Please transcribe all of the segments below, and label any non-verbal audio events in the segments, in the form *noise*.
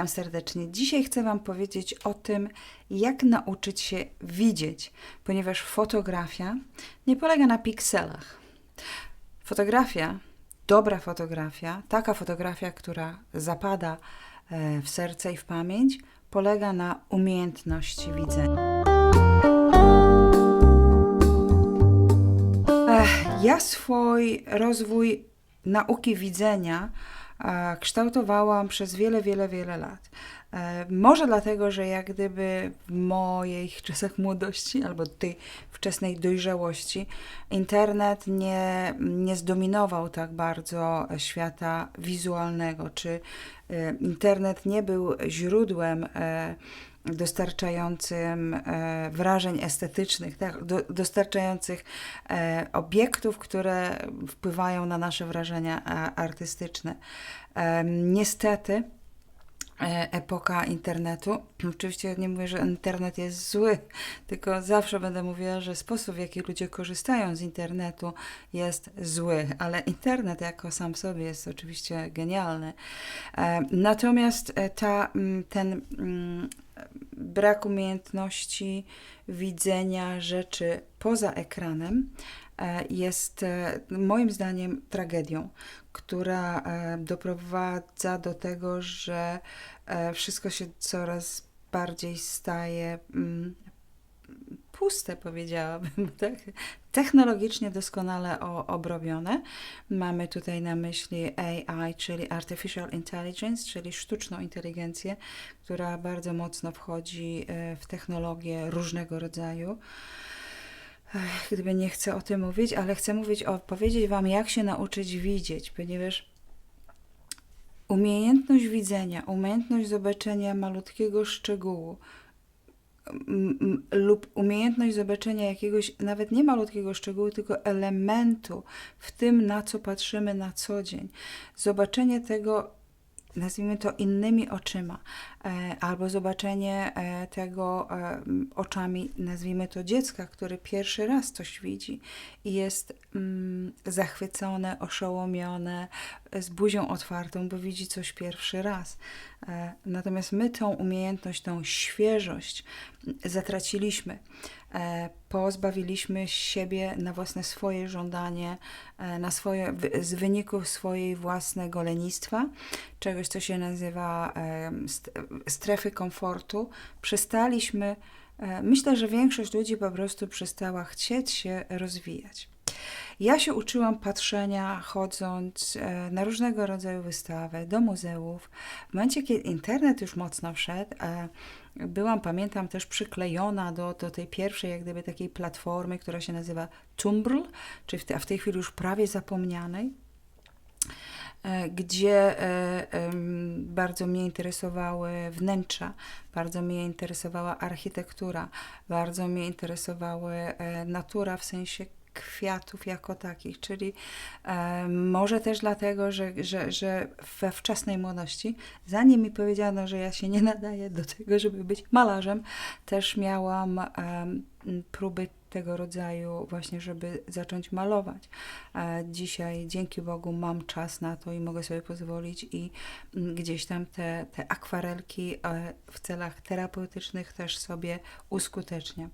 Witam serdecznie. Dzisiaj chcę Wam powiedzieć o tym, jak nauczyć się widzieć, ponieważ fotografia nie polega na pikselach. Fotografia, dobra fotografia, taka fotografia, która zapada e, w serce i w pamięć, polega na umiejętności widzenia. Ja swój rozwój nauki widzenia kształtowałam przez wiele, wiele, wiele lat. E, Może dlatego, że jak gdyby w moich czasach młodości albo tej wczesnej dojrzałości internet nie, nie zdominował tak bardzo świata wizualnego, czy e, internet nie był źródłem e, dostarczającym e, wrażeń estetycznych, tak? Do, dostarczających e, obiektów, które wpływają na nasze wrażenia artystyczne. E, niestety, epoka internetu. *clears throat* Oczywiście nie mówię, że internet jest zły, tylko zawsze będę mówiła, że sposób, w jaki ludzie korzystają z internetu jest zły, ale internet jako sam sobie jest oczywiście genialny. Natomiast ta, mm, ten mm, brak umiejętności widzenia rzeczy poza ekranem e, jest e, moim zdaniem tragedią, która e, doprowadza do tego, że wszystko się coraz bardziej staje mm, puste, powiedziałabym, tak? technologicznie doskonale obrobione. Mamy tutaj na myśli AI, czyli Artificial Intelligence, czyli sztuczną inteligencję, która bardzo mocno wchodzi e, w technologie różnego rodzaju. Gdyby nie chcę o tym mówić, ale chcę mówić o, powiedzieć Wam, jak się nauczyć widzieć, ponieważ umiejętność widzenia, umiejętność zobaczenia malutkiego szczegółu, lub umiejętność zobaczenia jakiegoś nawet nie malutkiego szczegółu, tylko elementu w tym, na co patrzymy na co dzień. Zobaczenie tego, nazwijmy to innymi oczyma, e, albo zobaczenie e, tego e, oczami, nazwijmy to dziecka, który pierwszy raz coś widzi i jest mm, zachwycone, oszołomione, z buzią otwartą, bo widzi coś pierwszy raz. Natomiast my tą umiejętność, tą świeżość zatraciliśmy. E, Pozbawiliśmy siebie na własne swoje żądanie, e, na swoje, z wyników swojej własnego lenistwa, czegoś, co się nazywa st- strefy komfortu. Przestaliśmy, e, myślę, że większość ludzi po prostu przestała chcieć się rozwijać. Ja się uczyłam patrzenia, chodząc e, na różnego rodzaju wystawy, do muzeów. W momencie, kiedy internet już mocno wszedł, e, byłam, pamiętam, też przyklejona do, do tej pierwszej, jak gdyby takiej platformy, która się nazywa Tumblr, czy w, te, a w tej chwili już prawie zapomnianej e, gdzie e, bardzo mnie interesowały wnętrza, bardzo mnie interesowała architektura, bardzo mnie interesowała e, natura w sensie kwiatów jako takich, czyli e, może też dlatego, że, że, że we wczesnej młodości, zanim mi powiedziano, że ja się nie nadaję do tego, żeby być malarzem, też miałam em, próby tego rodzaju właśnie, żeby zacząć malować. E, Dzisiaj dzięki Bogu mam czas na to i mogę sobie pozwolić i mm, gdzieś tam te, te akwarelki e, w celach terapeutycznych też sobie uskuteczniam.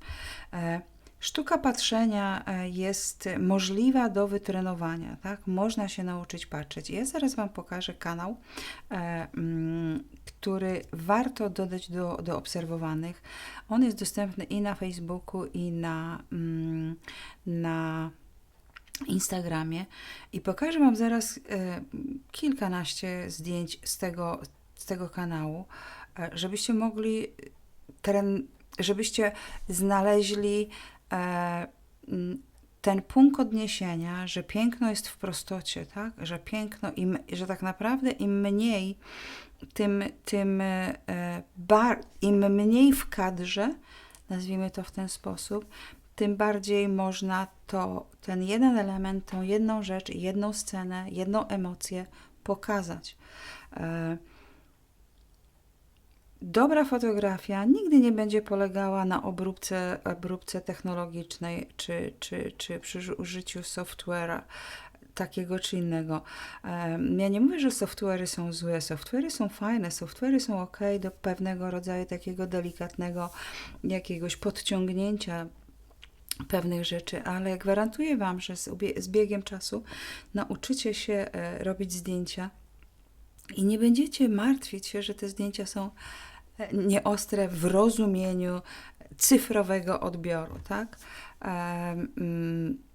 E, Sztuka patrzenia e, jest możliwa do wytrenowania, tak? Można się nauczyć patrzeć. Ja zaraz Wam pokażę kanał, e, mm, który warto dodać do, do obserwowanych. On jest dostępny i na Facebooku, i na, mm, na Instagramie. I pokażę Wam zaraz e, kilkanaście zdjęć z tego, z tego kanału, żebyście mogli tren, żebyście znaleźli ten punkt odniesienia, że piękno jest w prostocie, tak? Że piękno, im, że tak naprawdę im mniej, tym, tym e, bar, im mniej w kadrze, nazwijmy to w ten sposób, tym bardziej można to, ten jeden element, tą jedną rzecz, jedną scenę, jedną emocję pokazać. Dobra fotografia nigdy nie będzie polegała na obróbce, obróbce technologicznej czy, czy, czy przy użyciu software'a. takiego czy innego. Ja nie mówię, że software'y są złe, software'y są fajne, software'y są ok do pewnego rodzaju takiego delikatnego jakiegoś podciągnięcia pewnych rzeczy, ale gwarantuję Wam, że z, z biegiem czasu nauczycie się e, robić zdjęcia i nie będziecie martwić się, że te zdjęcia są e, nieostre w rozumieniu cyfrowego odbioru, tak? Em, mm,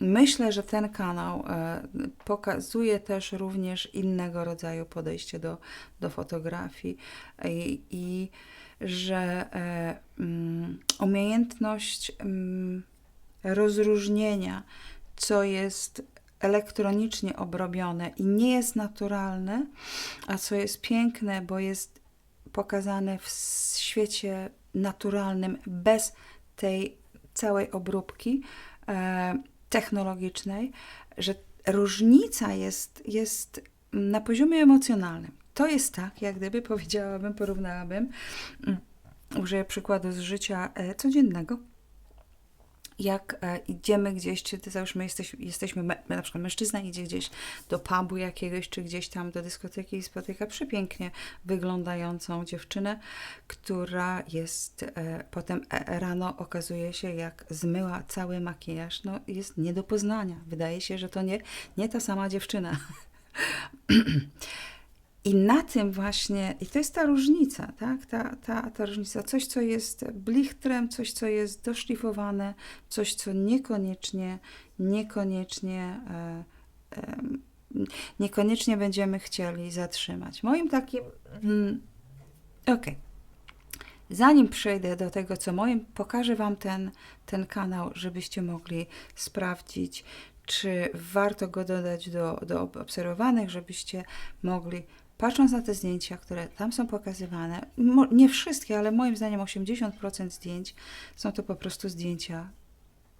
Myślę, że ten kanał e, pokazuje też również innego rodzaju podejście do, do fotografii i, i że e, mm, umiejętność mm, rozróżnienia, co jest elektronicznie obrobione i nie jest naturalne, a co jest piękne, bo jest pokazane w świecie naturalnym, bez tej całej obróbki e, technologicznej, że różnica jest, jest na poziomie emocjonalnym. To jest tak, jak gdyby powiedziałabym, porównałabym, mm, użyję przykładu z życia e, codziennego, jak e, idziemy gdzieś, czy ty załóżmy jesteś, jesteśmy, na przykład mężczyzna idzie gdzieś do pubu jakiegoś, czy gdzieś tam do dyskoteki i spotyka przepięknie wyglądającą dziewczynę, która jest e, potem e, rano okazuje się, jak zmyła cały makijaż, no jest nie do poznania. Wydaje się, że to nie, nie ta sama dziewczyna. *clears throat* *clears throat* I na tym właśnie, i to jest ta różnica, tak? Ta, ta, ta różnica. Coś, co jest blichtrem, coś, co jest doszlifowane, coś, co niekoniecznie, niekoniecznie, e, e, niekoniecznie będziemy chcieli zatrzymać. Moim takim, mm, okej. Zanim przejdę do tego, co moim, pokażę Wam ten, ten kanał, żebyście mogli sprawdzić, czy warto go dodać do, do obserwowanych, żebyście mogli patrząc na te zdjęcia, które tam są pokazywane, nie wszystkie, ale moim zdaniem 80% zdjęć są to po prostu zdjęcia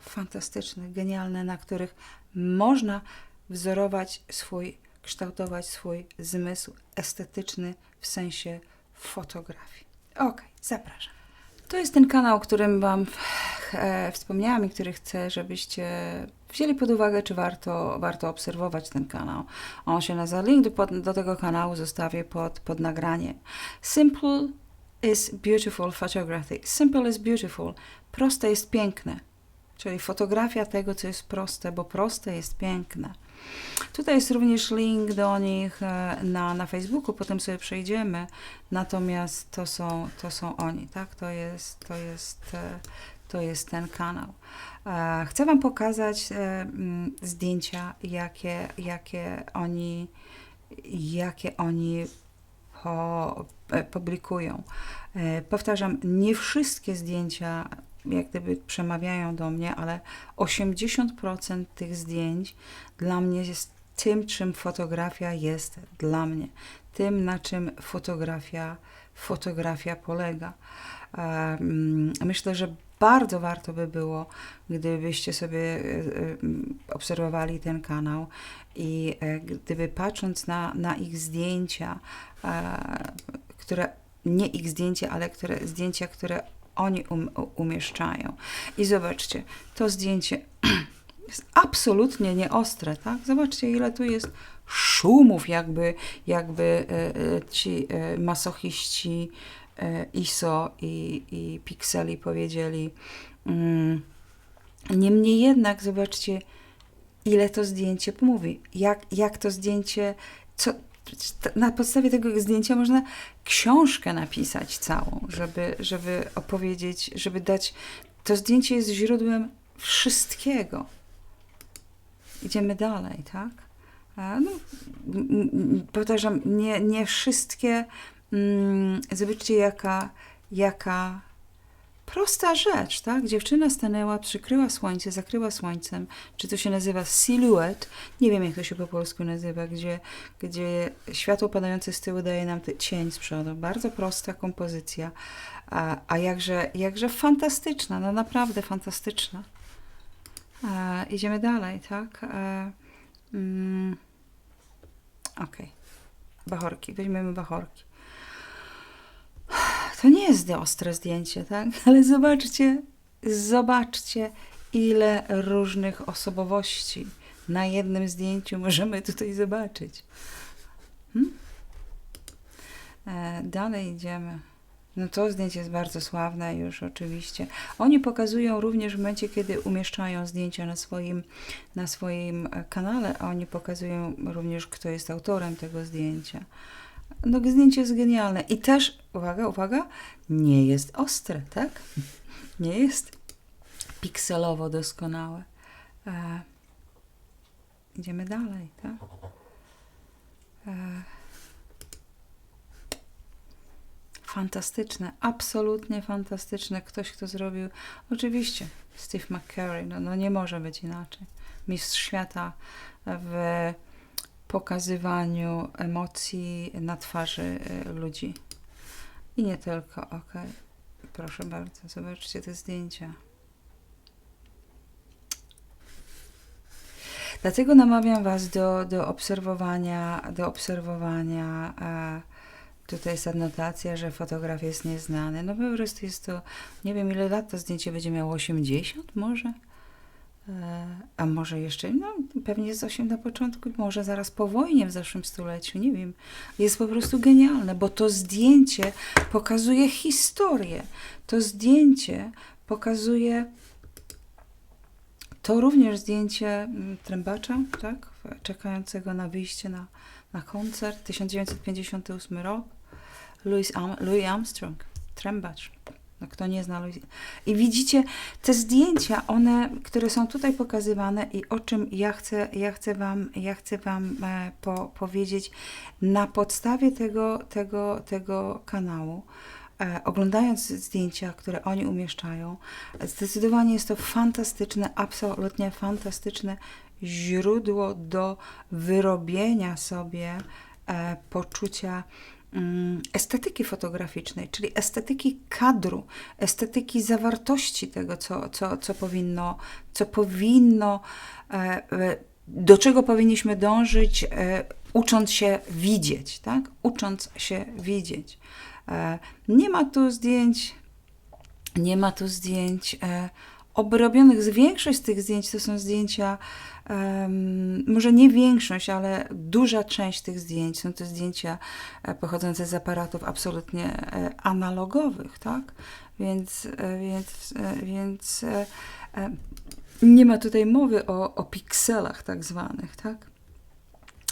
fantastyczne, genialne, na których można wzorować swój, kształtować swój zmysł estetyczny w sensie fotografii. Ok, zapraszam. To jest ten kanał, o którym Wam e, wspomniałam i który chcę, żebyście wzięli pod uwagę, czy warto, warto obserwować ten kanał. On się nazywa, link do, do tego kanału zostawię pod, pod nagranie. Simple is beautiful photography. Simple is beautiful. Proste jest piękne. Czyli fotografia tego, co jest proste, bo proste jest piękne. Tutaj jest również link do nich e, na, na Facebooku, potem sobie przejdziemy. Natomiast to są, to są oni, tak? To jest, to jest, e, to jest ten kanał. E, Chcę Wam pokazać zdjęcia, jakie, jakie oni, jakie oni po, publikują. Powtarzam, nie wszystkie zdjęcia jak gdyby przemawiają do mnie, ale 80% tych zdjęć dla mnie jest tym, czym fotografia jest dla mnie, tym, na czym fotografia, fotografia polega. Myślę, że bardzo warto by było, gdybyście sobie e, e, obserwowali ten kanał i e, gdyby patrząc na, na ich zdjęcia, które nie ich zdjęcia, ale które, zdjęcia, które oni um, umieszczają. I zobaczcie, to zdjęcie *clears throat* jest absolutnie nieostre, tak? Zobaczcie, ile tu jest szumów, jakby, jakby e, e, ci e, masochiści ISO i, i Pixeli powiedzieli. Mm. Niemniej jednak, zobaczcie, ile to zdjęcie mówi, jak, jak to zdjęcie, co, na podstawie tego zdjęcia można książkę napisać całą, żeby, żeby opowiedzieć, żeby dać. To zdjęcie jest źródłem wszystkiego. Idziemy dalej, tak? No, powtarzam, nie, nie wszystkie. Mm, zobaczcie, jaka, jaka prosta rzecz, tak? Dziewczyna stanęła, przykryła słońce, zakryła słońcem. Czy to się nazywa silhouette? Nie wiem, jak to się po polsku nazywa, gdzie, gdzie światło padające z tyłu daje nam cień z przodu. Bardzo prosta kompozycja, a, a jakże, jakże fantastyczna, no naprawdę fantastyczna. E, idziemy dalej, tak? Mm, Okej. Bachorki, weźmiemy bachorki. To nie jest ostre zdjęcie, tak? *laughs* Ale zobaczcie, zobaczcie, ile różnych osobowości na jednym zdjęciu możemy tutaj zobaczyć. Hmm? E, dalej idziemy. No to zdjęcie jest bardzo sławne już oczywiście. Oni pokazują również w momencie, kiedy umieszczają zdjęcia na swoim, na swoim kanale, a oni pokazują również, kto jest autorem tego zdjęcia. No zdjęcie jest genialne i też, uwaga, uwaga, nie jest ostre, tak? Nie jest pikselowo doskonałe. E, idziemy dalej, tak? E, fantastyczne, absolutnie fantastyczne. Ktoś, kto zrobił, oczywiście, Steve McCurry, no, no nie może być inaczej. Mistrz świata w pokazywaniu emocji na twarzy y, ludzi. I nie tylko, ok. Proszę bardzo, zobaczcie te zdjęcia. Dlatego namawiam Was do, do obserwowania, do obserwowania. E, tutaj jest adnotacja, że fotograf jest nieznany. No po prostu jest to, nie wiem ile lat to zdjęcie będzie miało, 80 może? E, a może jeszcze, no pewnie jest 8 na początku, może zaraz po wojnie w zeszłym stuleciu, nie wiem. Jest po prostu genialne, bo to zdjęcie pokazuje historię. To zdjęcie pokazuje to również zdjęcie mm, trębacza, tak? Czekającego na wyjście na, na koncert. 1958 rok. Louis, Am Louis Armstrong, trębacz. No, kto nie zna Louis. I widzicie te zdjęcia, one, które są tutaj pokazywane i o czym ja chcę, ja chcę Wam, ja chcę wam e, po, powiedzieć na podstawie tego, tego, tego kanału. E, oglądając zdjęcia, które oni umieszczają, zdecydowanie jest to fantastyczne, absolutnie fantastyczne źródło do wyrobienia sobie e, poczucia estetyki fotograficznej, czyli estetyki kadru, estetyki zawartości tego, co, co, co powinno, co powinno, e, do czego powinniśmy dążyć, ucząc się widzieć, tak? Ucząc się widzieć. E, nie ma tu zdjęć, nie ma tu zdjęć e, obrobionych. Większość z tych zdjęć to są zdjęcia, może nie większość, ale duża część tych zdjęć są to zdjęcia e, pochodzące z aparatów absolutnie analogowych, tak? Więc, więc, więc nie ma tutaj mowy o, o pikselach tak zwanych, tak?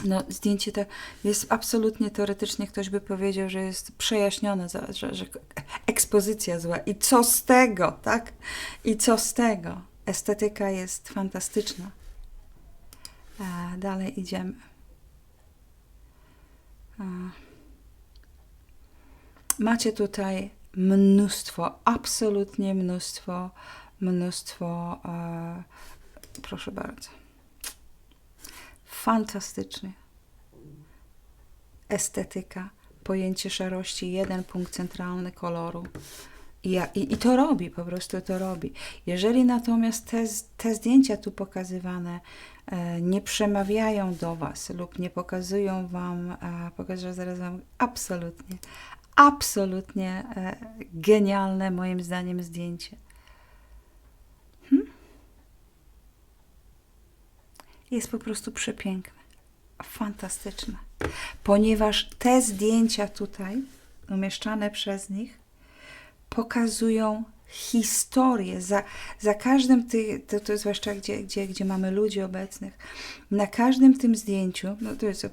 No, zdjęcie te jest absolutnie teoretycznie, ktoś by powiedział, że jest przejaśnione, że, że ekspozycja zła. I co z tego, tak? I co z tego? Estetyka jest fantastyczna. A dalej idziemy. A. Macie tutaj mnóstwo, absolutnie mnóstwo, mnóstwo. E, proszę bardzo fantastycznie. Estetyka, pojęcie szarości, jeden punkt centralny koloru. I, i, I to robi, po prostu to robi. Jeżeli natomiast te, te zdjęcia tu pokazywane e, nie przemawiają do Was lub nie pokazują Wam, e, pokażę zaraz Wam absolutnie, absolutnie e, genialne moim zdaniem zdjęcie. Jest po prostu przepiękne, fantastyczne, ponieważ te zdjęcia tutaj, umieszczane przez nich, pokazują historię. Za, za każdym tym, to, to zwłaszcza gdzie, gdzie, gdzie mamy ludzi obecnych, na każdym tym zdjęciu, no to jest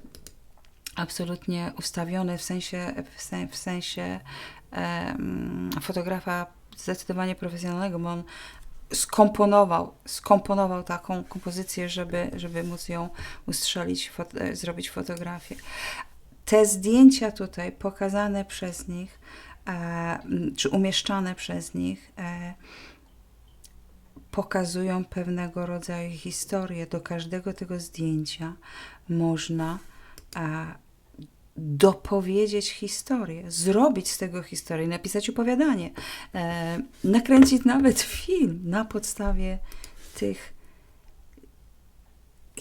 absolutnie ustawione w sensie, w, sen, w sensie um, fotografa zdecydowanie profesjonalnego, bo on skomponował, skomponował taką kompozycję, żeby, żeby móc ją ustrzelić, e, zrobić fotografię. Te zdjęcia tutaj pokazane przez nich, e, czy umieszczane przez nich, e, pokazują pewnego rodzaju historię. Do każdego tego zdjęcia można e, dopowiedzieć historię, zrobić z tego historię, napisać opowiadanie, e, nakręcić nawet film na podstawie tych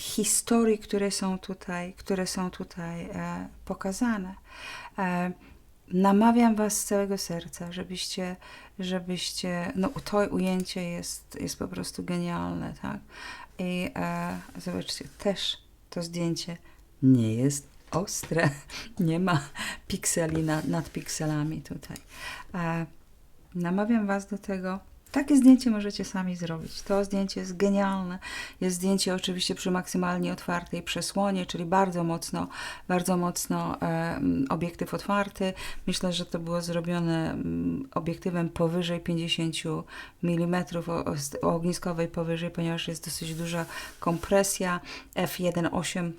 historii, które są tutaj, które są tutaj e, pokazane. E, namawiam Was z całego serca, żebyście, żebyście, no to ujęcie jest, jest po prostu genialne, tak? I e, zobaczcie, też to zdjęcie nie jest ostre. *laughs* Nie ma pikseli nad, pikselami tutaj. E, namawiam Was do tego. Takie zdjęcie możecie sami zrobić. To zdjęcie jest genialne. Jest zdjęcie oczywiście przy maksymalnie otwartej przesłonie, czyli bardzo mocno, bardzo mocno e, obiektyw otwarty. Myślę, że to było zrobione obiektywem powyżej 50 mm o, o ogniskowej powyżej, ponieważ jest dosyć duża kompresja f1.8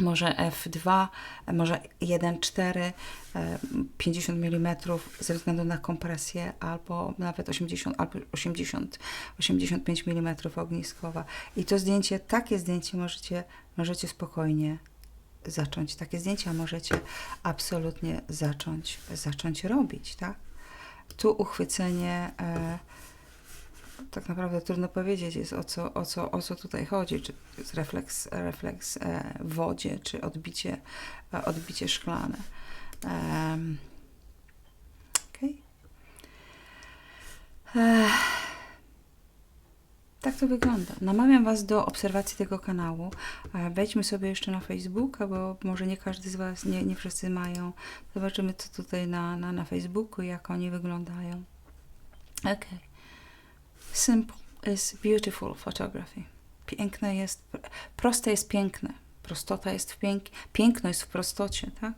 może f2, e, może 1.4, e, 50 mm ze względu na kompresję, albo nawet 80, albo 80, 85 mm ogniskowa. I to zdjęcie, takie zdjęcie możecie, możecie spokojnie zacząć. Takie zdjęcia możecie absolutnie zacząć, zacząć robić, tak? Tu uchwycenie, e, tak naprawdę trudno powiedzieć jest o co, o co, o co tutaj chodzi, czy jest refleks, refleks e, w wodzie, czy odbicie, e, odbicie szklane. Okej. Ech. Tak to wygląda. Namawiam Was do obserwacji tego kanału. E, Wejdźmy sobie jeszcze na Facebooka, bo może nie każdy z Was, nie, nie wszyscy mają. Zobaczymy, co tutaj na, na, na Facebooku, jak oni wyglądają. Okej. Simple is beautiful photography. Piękne jest, proste jest piękne. Prostota jest w pięk, piękno jest w prostocie, tak?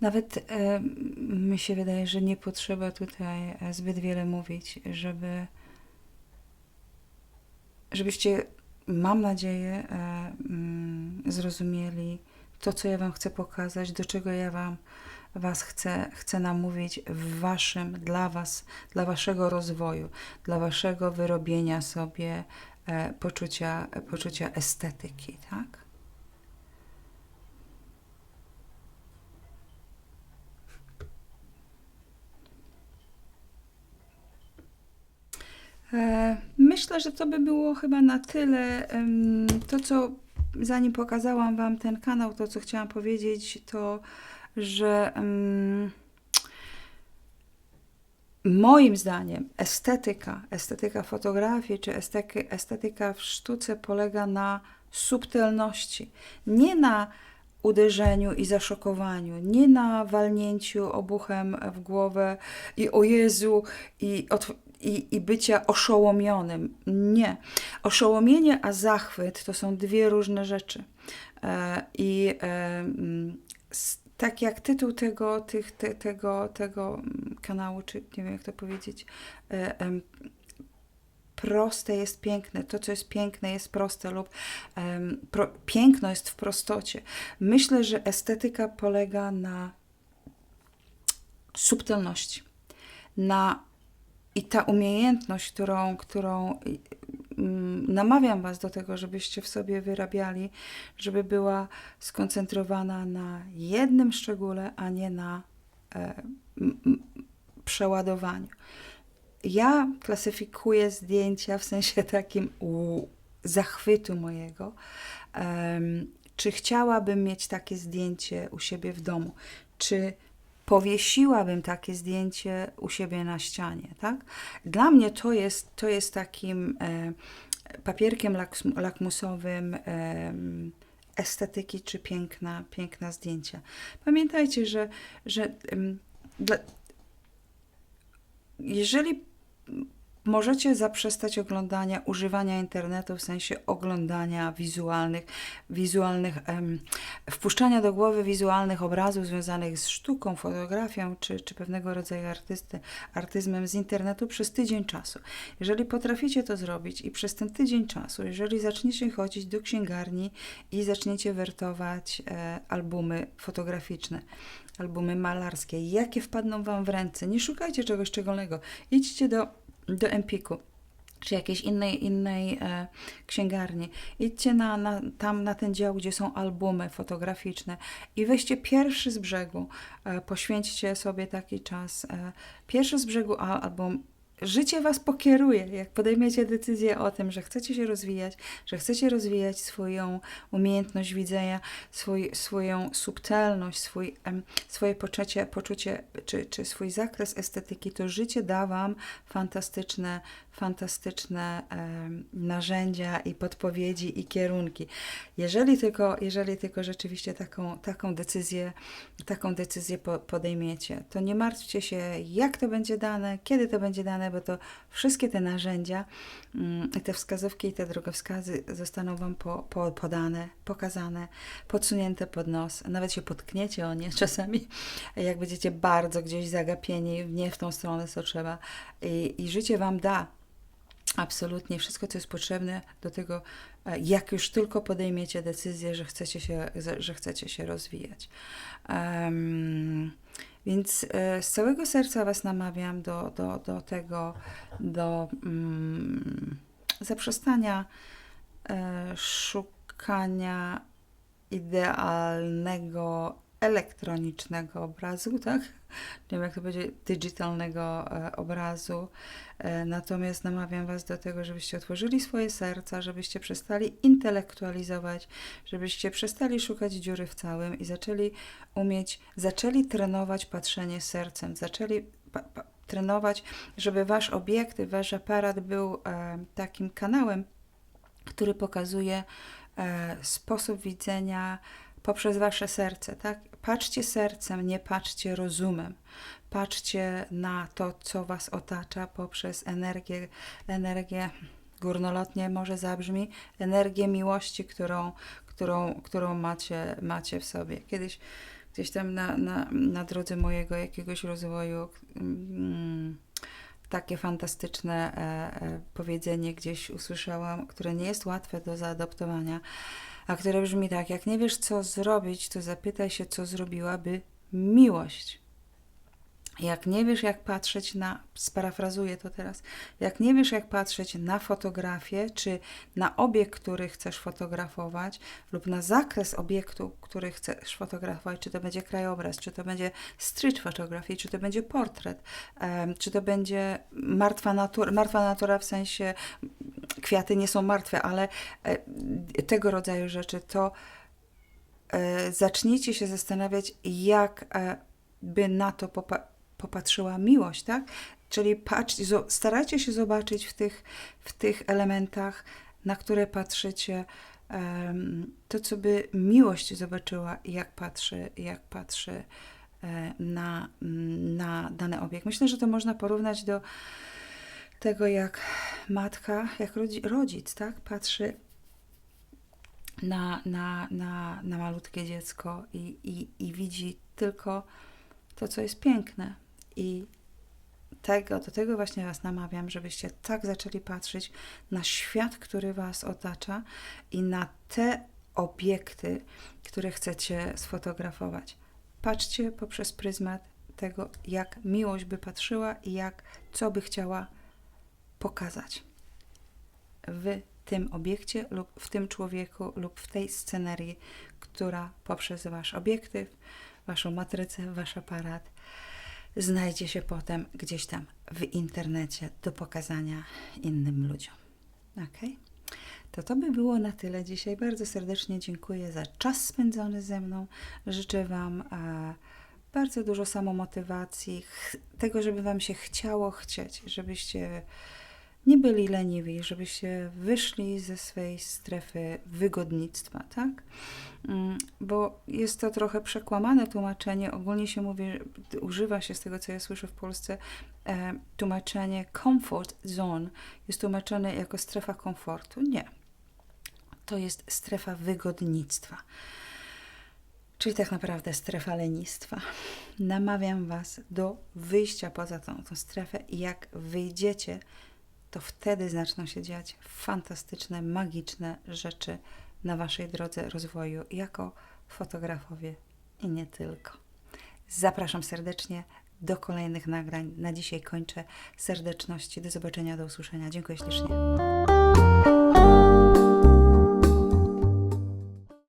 Nawet e, mi się wydaje, że nie potrzeba tutaj e, zbyt wiele mówić, żeby żebyście, mam nadzieję, e, mm, zrozumieli to, co ja Wam chcę pokazać, do czego ja Wam Was chcę, chcę namówić w Waszym, dla Was, dla Waszego rozwoju, dla Waszego wyrobienia sobie e, poczucia, poczucia estetyki, tak? E, Myślę, że to by było chyba na tyle. To, co zanim pokazałam Wam ten kanał, to co chciałam powiedzieć, to że moim zdaniem estetyka, estetyka fotografii czy estetyka, estetyka w sztuce polega na subtelności, nie na uderzeniu i zaszokowaniu, nie na walnięciu obuchem w głowę i o Jezu i, i, i bycia oszołomionym. Nie. Oszołomienie a zachwyt to są dwie różne rzeczy. E, I tak jak tytuł tego, tych, te, tego, tego mm, kanału, czy nie wiem jak to powiedzieć, e, proste jest piękne, to co jest piękne jest proste lub em, pro, piękno jest w prostocie. Myślę, że estetyka polega na subtelności, na i ta umiejętność, którą, którą namawiam Was do tego, żebyście w sobie wyrabiali, żeby była skoncentrowana na jednym szczególe, a nie na e, m, przeładowaniu. Ja klasyfikuję zdjęcia w sensie takim u, zachwytu mojego. Em, czy chciałabym mieć takie zdjęcie u siebie w domu? Czy powiesiłabym takie zdjęcie u siebie na ścianie, tak? Dla mnie to jest, to jest takim e, papierkiem lakmusowym em, estetyki czy piękna, piękna zdjęcia. Pamiętajcie, że, że dla, jeżeli możecie zaprzestać oglądania, używania internetu w sensie oglądania wizualnych, wizualnych em, wpuszczania do głowy wizualnych obrazów związanych z sztuką, fotografią czy, czy pewnego rodzaju artysty, artyzmem z internetu przez tydzień czasu. Jeżeli potraficie to zrobić i przez ten tydzień czasu, jeżeli zaczniecie chodzić do księgarni i zaczniecie wertować e, albumy fotograficzne, albumy malarskie, jakie wpadną Wam w ręce, nie szukajcie czegoś szczególnego. Idźcie do, do Empiku czy jakiejś innej, innej e, księgarni. Idźcie na, na, tam na ten dział, gdzie są albumy fotograficzne i weźcie pierwszy z brzegu. E, poświęćcie sobie taki czas. E, pierwszy z brzegu album życie was pokieruje, jak podejmiecie decyzję o tym, że chcecie się rozwijać, że chcecie rozwijać swoją umiejętność widzenia, swój, swoją subtelność, swój, swoje poczucie, poczucie czy, czy swój zakres estetyki, to życie da wam fantastyczne, fantastyczne narzędzia i podpowiedzi i kierunki. Jeżeli tylko, jeżeli tylko rzeczywiście taką, taką decyzję, taką decyzję po, podejmiecie, to nie martwcie się, jak to będzie dane, kiedy to będzie dane, bo to wszystkie te narzędzia, mm, te wskazówki i te drogowskazy zostaną Wam po, po, podane, pokazane, podsunięte pod nos. Nawet się potkniecie o nie czasami, jak będziecie bardzo gdzieś zagapieni, nie w tą stronę, co trzeba. I, i życie Wam da absolutnie wszystko, co jest potrzebne do tego, e, jak już tylko podejmiecie decyzję, że chcecie się, że chcecie się rozwijać. Em, więc e, z całego serca Was namawiam do, do, do tego, do mm, zaprzestania e, szukania idealnego elektronicznego obrazu, tak? Nie wiem, jak to będzie, digitalnego e, obrazu. E, natomiast namawiam Was do tego, żebyście otworzyli swoje serca, żebyście przestali intelektualizować, żebyście przestali szukać dziury w całym i zaczęli umieć, zaczęli trenować patrzenie sercem, zaczęli pa, pa, trenować, żeby Wasz obiektyw, Wasz aparat był e, takim kanałem, który pokazuje e, sposób widzenia poprzez wasze serce, tak? Patrzcie sercem, nie patrzcie rozumem. Patrzcie na to, co was otacza poprzez energię, energię górnolotnie może zabrzmi, energię miłości, którą, którą, którą macie, macie w sobie. Kiedyś gdzieś tam na, na, na drodze mojego jakiegoś rozwoju mm, takie fantastyczne e, e, powiedzenie gdzieś usłyszałam, które nie jest łatwe do zaadoptowania, a które brzmi tak: Jak nie wiesz, co zrobić, to zapytaj się, co zrobiłaby miłość. Jak nie wiesz, jak patrzeć na, sparafrazuję to teraz, jak nie wiesz, jak patrzeć na fotografię, czy na obiekt, który chcesz fotografować, lub na zakres obiektu, który chcesz fotografować, czy to będzie krajobraz, czy to będzie street photography, czy to będzie portret, um, czy to będzie martwa natura, martwa natura w sensie kwiaty nie są martwe, ale e, tego rodzaju rzeczy, to e, zacznijcie się zastanawiać, jak e, by na to popatrzeć popatrzyła miłość, tak? Czyli patrz, starajcie się zobaczyć w tych, w tych elementach, na które patrzycie, to, co by miłość zobaczyła, jak patrzy, jak patrzy e, na, na dany obiekt. Myślę, że to można porównać do tego, jak matka, jak rodzic, tak? Patrzy na, na, na, na malutkie dziecko i, i, i widzi tylko to, co jest piękne, i tego, do tego właśnie Was namawiam, żebyście tak zaczęli patrzeć na świat, który Was otacza i na te obiekty, które chcecie sfotografować. Patrzcie poprzez pryzmat tego, jak miłość by patrzyła i jak, co by chciała pokazać w tym obiekcie lub w tym człowieku lub w tej scenerii, która poprzez Wasz obiektyw, Waszą matrycę, Wasz aparat znajdzie się potem gdzieś tam w internecie do pokazania innym ludziom. Ok? To to by było na tyle dzisiaj. Bardzo serdecznie dziękuję za czas spędzony ze mną. Życzę Wam e, bardzo dużo samomotywacji, tego, żeby Wam się chciało chcieć, żebyście nie byli leniwi, żebyście wyszli ze swojej strefy wygodnictwa, tak? Mm, bo jest to trochę przekłamane tłumaczenie. Ogólnie się mówi, używa się z tego, co ja słyszę w Polsce, e, tłumaczenie comfort zone jest tłumaczone jako strefa komfortu. Nie. To jest strefa wygodnictwa. Czyli tak naprawdę strefa lenistwa. Namawiam Was do wyjścia poza tą, tą strefę i jak wyjdziecie, to wtedy zaczną się dziać fantastyczne, magiczne rzeczy na Waszej drodze rozwoju jako fotografowie i nie tylko. Zapraszam serdecznie do kolejnych nagrań. Na dzisiaj kończę. Serdeczności. Do zobaczenia, do usłyszenia. Dziękuję ślicznie.